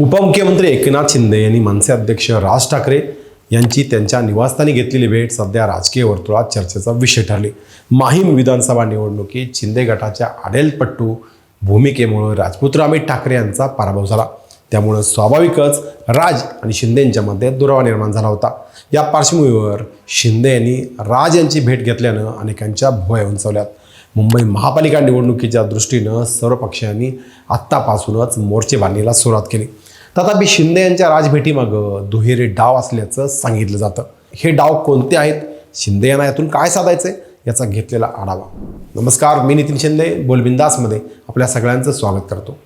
उपमुख्यमंत्री एकनाथ शिंदे यांनी मनसे अध्यक्ष राज ठाकरे यांची त्यांच्या निवासस्थानी घेतलेली भेट सध्या राजकीय वर्तुळात चर्चेचा विषय ठरली. माहीम विधानसभा निवडणुकीत शिंदे गटाच्या आडेलपट्टू भूमिकेमुळे राजपुत्र अमित ठाकरे यांचा पराभव झाला. त्यामुळं स्वाभाविकच राज आणि शिंदे यांच्यामध्ये दुरावा निर्माण झाला होता. या पार्श्वभूमीवर शिंदे यांनी राज यांची भेट घेतल्यानं अनेकांच्या भुवया उंचावल्यात. मुंबई महापालिका निवडणुकीच्या दृष्टीनं सर्व पक्षांनी आत्तापासूनच मोर्चे बांधणीला सुरुवात केली. तथापि शिंदे यांच्या राजभेटीमागं दुहेरी डाव असल्याचं सांगितलं जातं. हे डाव कोणते आहेत? शिंदे यांना यातून काय साधायचं याचा घेतलेला आढावा. नमस्कार मी नितीन शिंदे बोलबिंदासमध्ये आपल्या सगळ्यांचं स्वागत करतो.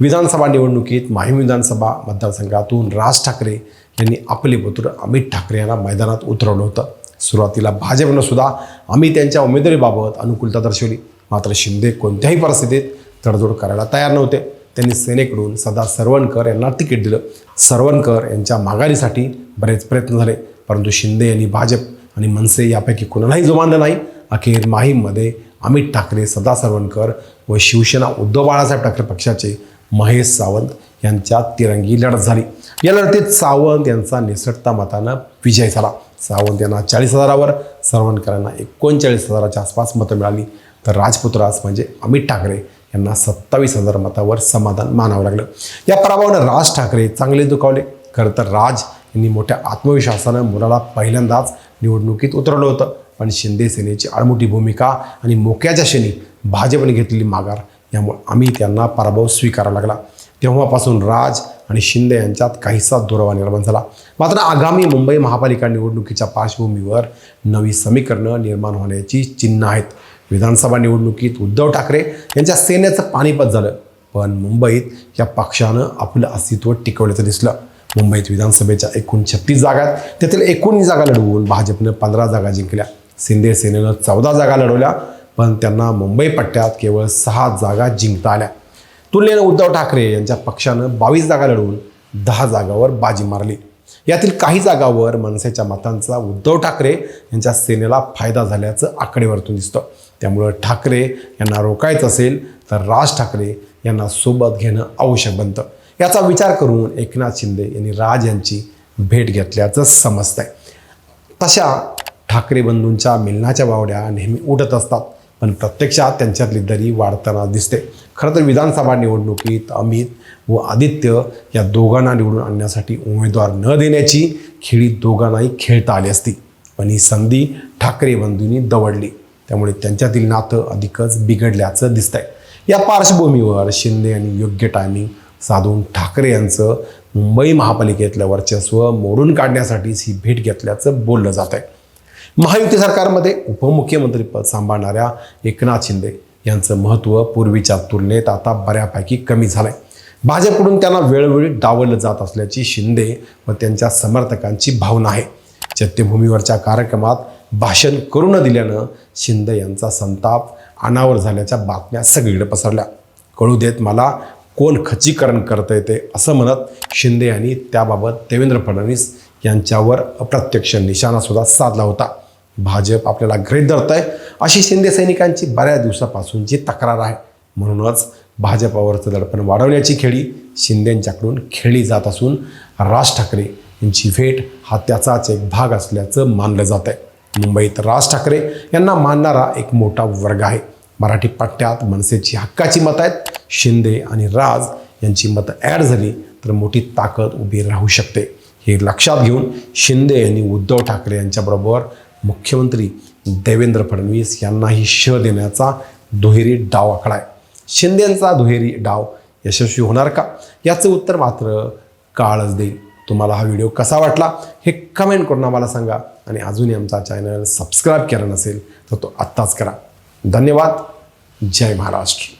विधानसभा निवडणुकीत माहीम विधानसभा मतदारसंघातून राज ठाकरे यांनी आपले पुत्र अमित ठाकरे यांना मैदानात उतरवलं होतं. सुरुवातीला भाजपनं सुद्धा अमित यांच्या उमेदवारीबाबत अनुकूलता दर्शवली. मात्र शिंदे कोणत्याही परिस्थितीत तडजोड करायला तयार नव्हते. त्यांनी सेनेकडून सदा सरवणकर यांना तिकीट दिलं. सरवणकर यांच्या माघारीसाठी बरेच प्रयत्न झाले. परंतु शिंदे यांनी भाजप आणि मनसे यापैकी कोणालाही जुमानलं नाही. अखेर माहीममध्ये अमित ठाकरे सदा सरवणकर व शिवसेना उद्धव बाळासाहेब ठाकरे पक्षाचे महेश सावंत यांच्या तिरंगी लढत झाली. या लढतीत सावंत यांचा निसटता मतानं विजय झाला. सावंत यांना चाळीस हजारावर सरवणकरांना एकोणचाळीस हजाराच्या आसपास मतं मिळाली. तर राजपुत्रास म्हणजे अमित ठाकरे यांना सत्तावीस हजार मतावर समाधान मानावं लागलं. या पराभवानं राज ठाकरे चांगले दुखावले. खरं तर राज यांनी मोठ्या आत्मविश्वासानं मुलाला पहिल्यांदाच निवडणुकीत उतरवलं होतं. पण शिंदे सेनेची आडमुठी भूमिका आणि मोक्याच्या क्षणी भाजपने घेतलेली माघार यामुळे आम्ही त्यांना पराभव स्वीकारावा लागला. तेव्हापासून राज आणि शिंदे यांच्यात काहीसा दुरावा निर्माण झाला. मात्र आगामी मुंबई महापालिका निवडणुकीच्या पार्श्वभूमीवर नवी समीकरणं निर्माण होण्याची चिन्ह आहेत. विधानसभा निवडणुकीत उद्धव ठाकरे यांच्या सेनेचं पाणीपत झालं. पण मुंबईत या पक्षानं आपलं अस्तित्व टिकवल्याचं दिसलं. मुंबईत विधानसभेच्या एकूण छत्तीस जागा आहेत त्यातील एकोणीस जागा लढवून भाजपनं पंधरा जागा जिंकल्या. शिंदे सेनेनं चौदा जागा लढवल्या पण त्यांना मुंबई पट्ट्यात केवळ सहा जागा जिंकता आल्या. तुलनेनं उद्धव ठाकरे यांच्या पक्षानं बावीस जागा लढवून दहा जागावर बाजी मारली. यातील काही जागावर मनसेच्या मतांचा उद्धव ठाकरे यांच्या सेनेला फायदा झाल्याचं आकडेवरतून दिसतं. त्यामुळं ठाकरे यांना रोखायचं असेल तर राज ठाकरे यांना सोबत घेणं आवश्यक बनतं. याचा विचार करून एकनाथ शिंदे यांनी राज यांची भेट घेतल्याचं समजतंय. तशा ठाकरे बंधूंच्या मिलनाच्या बावड्या नेहमी उठत असतात पण प्रत्यक्षात त्यांच्यातली दरी वाढताना दिसते. खरं तर विधानसभा निवडणुकीत अमित व आदित्य या दोघांना निवडून आणण्यासाठी उमेदवार न देण्याची खेळी दोघांनाही खेळता आली असती पण ही संधी ठाकरे बंधूंनी दवडली. त्यामुळे त्यांच्यातील नातं अधिकच बिघडल्याचं दिसतंय. या पार्श्वभूमीवर शिंदे यांनी योग्य टायमिंग साधून ठाकरे यांचं मुंबई महापालिकेतलं वर्चस्व मोडून काढण्यासाठीच ही भेट घेतल्याचं बोललं जात आहे महायुती सरकारमध्ये उपमुख्यमंत्रीपद सांभाळणाऱ्या एकनाथ शिंदे यांचं महत्त्व पूर्वीच्या तुलनेत आता बऱ्यापैकी कमी झालंय. भाजपकडून त्यांना वेळोवेळी डावललं जात असल्याची शिंदे व त्यांच्या समर्थकांची भावना आहे. चैत्यभूमीवरच्या कार्यक्रमात भाषण करू न दिल्यानं शिंदे यांचा संताप अनावर झाल्याच्या बातम्या सगळीकडे पसरल्या. कळू देत मला कोण खचीकरण करता येते असं म्हणत शिंदे यांनी त्याबाबत देवेंद्र फडणवीस यांच्यावर अप्रत्यक्ष निशाणासुद्धा साधला होता. भाजप आपल्याला गृहीत धरत आहे अशी शिंदे सैनिकांची बऱ्याच दिवसापासूनची तक्रार आहे. म्हणूनच भाजपावरचं दडपण वाढवण्याची खेळी शिंदेंच्याकडून खेळली जात असून राज ठाकरे यांची भेट हा त्याचाच एक भाग असल्याचं मानलं जात आहे मुंबईत राज ठाकरे यांना मानणारा एक मोठा वर्ग आहे. मराठी पट्ट्यात मनसेची हक्काची मतं आहेत. शिंदे आणि राज यांची मतं ॲड झाली तर मोठी ताकद उभी राहू शकते. हे लक्षात घेऊन शिंदे यांनी उद्धव ठाकरे यांच्याबरोबर मुख्यमंत्री देवेंद्र फडणवीस यांनाही श देण्याचा दुहेरी डाव आखला आहे. शिंदेंचा दुहेरी डाव यशस्वी होणार का? याचं उत्तर मात्र काळच देईल. तुम्हाला हा व्हिडिओ कसा वाटला हे कमेंट करून आम्हाला सांगा. आणि अजूनही आमचा चॅनल सबस्क्राईब केला नसेल तर तो आत्ताच करा. धन्यवाद. जय महाराष्ट्र.